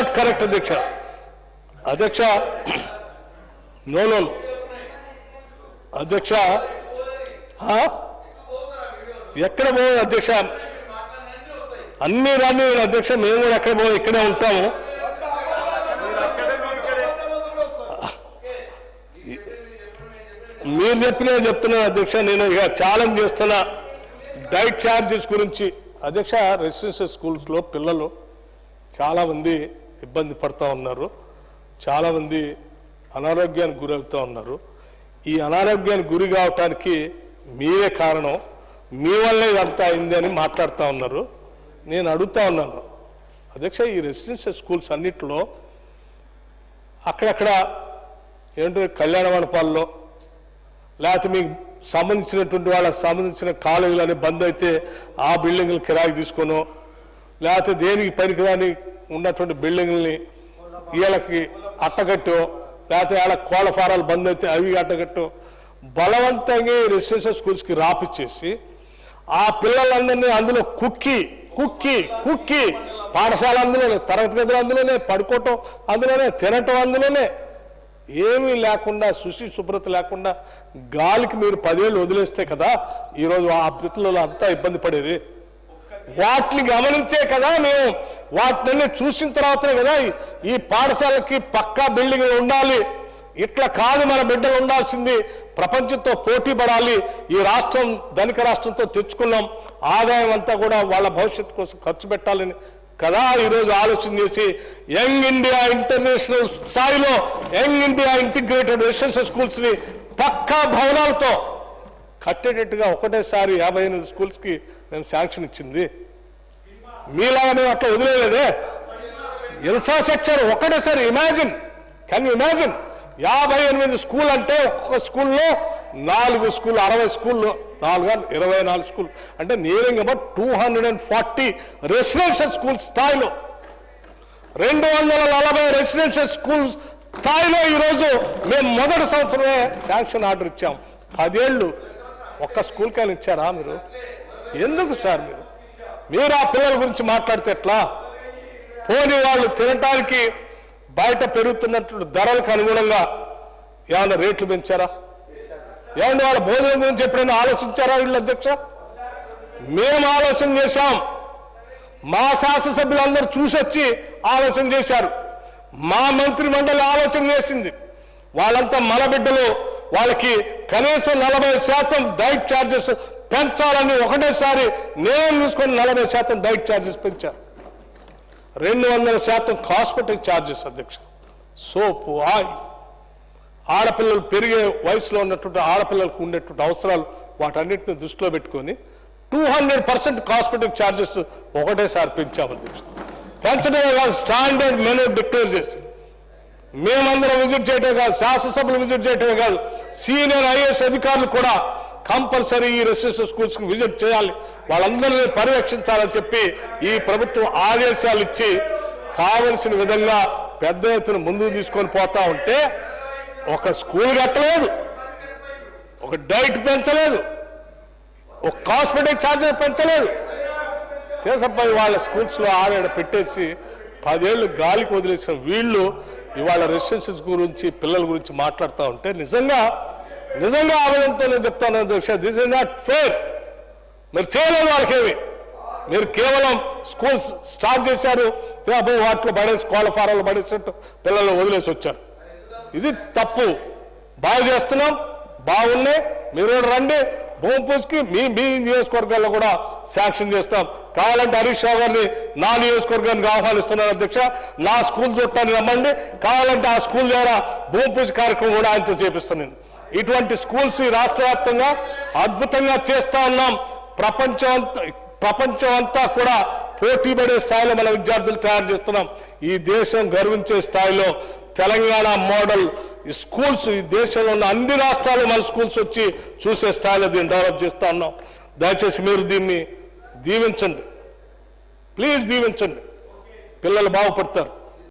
Not correct అధ్యక్ష. అధ్యక్ష no no అధ్యక్ష ఆ? ఎక్కడ పోదు అధ్యక్ష? అన్ని రాని అధ్యక్ష మేము కూడా ఎక్కడ పోదు ఇక్కడే ఉంటాము. మీరు చెప్పినా చెప్తున్నా అధ్యక్ష నేను ఇక ఛాలెంజ్ చేస్తున్నా. డైట్ ఛార్జెస్ గురించి. అధ్యక్ష రెసిడెన్షియల్ స్కూల్స్లో పిల్లలు చాలామంది ఇబ్బంది పడుతూ ఉన్నారు. చాలామంది అనారోగ్యానికి గురవుతూ ఉన్నారు. ఈ అనారోగ్యానికి గురి కావటానికి మీరే కారణం. మీ వల్లే ఇదంతా అయింది అని మాట్లాడుతూ ఉన్నారు. నేను అడుగుతా ఉన్నాను. అధ్యక్ష ఈ రెసిడెన్షియల్ స్కూల్స్ అన్నింటిలో అక్కడక్కడ ఏంటంటే కళ్యాణ మండపాల్లో లేకపోతే మీకు సంబంధించినటువంటి వాళ్ళకి సంబంధించిన కాలేజీలు అనే బంద్ అయితే ఆ బిల్డింగ్లు కిరాయి తీసుకోను లేకపోతే దేనికి పనికిరాని ఉన్నటువంటి బిల్డింగ్లని వీళ్ళకి అట్టగట్టు లేకపోతే వాళ్ళ కోళ్ళ ఫారాలు బంద్ అయితే అవి అట్టగట్టు బలవంతంగా రెసిడెన్షియల్ స్కూల్స్కి రాపిచ్చేసి ఆ పిల్లలందరినీ అందులో కుక్కి కుక్కి కుక్కి పాఠశాల అందులోనే తరగతి గదులు అందులోనే పడుకోవటం అందులోనే తినటం అందులోనే ఏమీ లేకుండా శుచి శుభ్రత లేకుండా గాలికి మీరు పదేళ్ళు వదిలేస్తే కదా ఈరోజు ఆ పిల్లలు అంతా ఇబ్బంది పడేది. వాటిని గమనించే కదా మేము. వాటిని చూసిన తర్వాతనే కదా ఈ- పాఠశాలకి పక్కా బిల్డింగ్ ఉండాలి. ఇట్లా కాదు మన బిడ్డలు ఉండాల్సింది. ప్రపంచంతో పోటీ పడాలి. ఈ రాష్ట్రం ధనిక రాష్ట్రంతో తెచ్చుకున్నాం. ఆదాయం అంతా కూడా వాళ్ళ భవిష్యత్తు కోసం ఖర్చు పెట్టాలని కదా ఈరోజు ఆలోచన చేసి యంగ్ ఇండియా ఇంటర్నేషనల్ స్థాయిలో యంగ్ ఇండియా ఇంటిగ్రేటెడ్ రెసిడెన్షియల్ స్కూల్స్ని పక్కా భవనాలతో కట్టేటట్టుగా ఒకటేసారి యాభై ఎనిమిది స్కూల్స్కి మేము శాంక్షన్ ఇచ్చింది. మీలాగా మేము అట్లా వదిలేదే ఇన్ఫ్రాస్ట్రక్చర్ ఒకటేసారి ఇమాజిన్. కెన్ యూ ఇమాజిన్ యాభై ఎనిమిది స్కూల్ అంటే ఒక్కొక్క స్కూల్లో నాలుగు స్కూల్ అరవై స్కూల్లో నాలుగు ఇరవై నాలుగు స్కూల్. అంటే nearing about two hundred and forty residential school స్థాయిలో. రెండు వందల నలభై రెసిడెన్షియల్ స్కూల్స్ స్థాయిలో ఈరోజు మేము మొదటి సంవత్సరమే శాంక్షన్ ఆర్డర్ ఇచ్చాం. పదేళ్ళు ఒక్క స్కూల్ కానీ ఇచ్చారా మీరు? ఎందుకు సార్ మీరు? మీరు ఆ పిల్లల గురించి మాట్లాడితే ఎట్లా? పోనీ వాళ్ళు తినటానికి బయట పెరుగుతున్నటువంటి ధరలకు అనుగుణంగా ఏమైనా రేట్లు పెంచారా? ఏమన్నా వాళ్ళ భోజనం గురించి ఎప్పుడైనా ఆలోచించారా వీళ్ళు అధ్యక్ష? మేము ఆలోచన చేశాం. మా శాసనసభ్యులందరూ చూసొచ్చి ఆలోచన చేశారు. మా మంత్రి మండలి ఆలోచన చేసింది. వాళ్ళంతా మన బిడ్డలు వాళ్ళకి కనీసం నలభై శాతం డైట్ ఛార్జెస్ పెంచాలని ఒకటేసారి నేను తీసుకొని నలభై శాతం డైట్ ఛార్జెస్ పెంచారు. రెండు వందల శాతం కాస్మెటిక్ ఛార్జెస్ అధ్యక్ష. Soap oil. ఆడపిల్లలు పెరిగే వయసులో ఉన్నటువంటి ఆడపిల్లలకు ఉండేటువంటి అవసరాలు వాటన్నిటిని దృష్టిలో పెట్టుకొని two hundred percent cosmetic charges ఒకటేసారి పెంచాము అధ్యక్ష. పెంచడమే కాదు స్టాండర్డ్ మెనూ డిక్లేర్ చేసి మేమందరం విజిట్ చేయటమే కాదు శాసనసభలు విజిట్ చేయటమే కాదు సీనియర్ ఐఏఎస్ అధికారులు కూడా కంపల్సరీ ఈ రెసిడెన్షియల్ స్కూల్స్కు విజిట్ చేయాలి. వాళ్ళందరినీ పర్యవేక్షించాలని చెప్పి ఈ ప్రభుత్వం ఆదేశాలు ఇచ్చి కావలసిన విధంగా పెద్ద ఎత్తున ముందుకు తీసుకొని పోతా ఉంటే ఒక స్కూల్ కట్టలేదు ఒక డైట్ పెంచలేదు ఒక కాస్మెటిక్ ఛార్జెస్ పెంచలేదు. చేసబ్బాయి వాళ్ళ స్కూల్స్లో ఆడ పెట్టేసి పదేళ్ళు గాలికి వదిలేసిన వీళ్ళు ఇవాళ రెసిడెన్సీస్ గురించి పిల్లల గురించి మాట్లాడుతూ ఉంటే నిజంగా నిజంగా ఆవేదనతో నేను చెప్తాను అధ్యక్ష దిస్ ఇస్ నాట్ ఫేర్ మీరు చేయలేదు వాళ్ళకేమి మీరు కేవలం స్కూల్స్ స్టార్ట్ చేశారు అబ్బో వాటిలో పడేసి కోళ్ళ ఫారాలు పడేసినట్టు పిల్లలు వదిలేసి వచ్చారు. ఇది తప్పు. బాగా చేస్తున్నాం బాగున్నాయి. మీరు కూడా రండి. భూమి పూజకి మీ మీ నియోజకవర్గాల్లో కూడా శాంక్షన్ చేస్తాం. కావాలంటే హరీష్ రావు గారిని నా నియోజకవర్గానికి ఆహ్వానిస్తున్నాను అధ్యక్ష. నా స్కూల్ చూడటానికి రమ్మండి. కావాలంటే ఆ స్కూల్ ద్వారా భూమి పూజ కార్యక్రమం కూడా ఆయనతో చేపిస్తాను ఇటువంటి స్కూల్స్ ఈ రాష్ట్ర వ్యాప్తంగా అద్భుతంగా చేస్తా ఉన్నాం. ప్రపంచం అంతా ప్రపంచం అంతా కూడా పోటీ పడే స్థాయిలో మన విద్యార్థులు తయారు చేస్తున్నాం. ఈ దేశం గర్వించే స్థాయిలో తెలంగాణ మోడల్ ఈ స్కూల్స్ ఈ దేశంలో ఉన్న అన్ని రాష్ట్రాలు మన స్కూల్స్ వచ్చి చూసే స్థాయిలో దీన్ని డెవలప్ చేస్తా ఉన్నాం. దయచేసి మీరు దీన్ని దీవించండి. ప్లీజ్ దీవించండి. పిల్లలు బాగుపడతారు.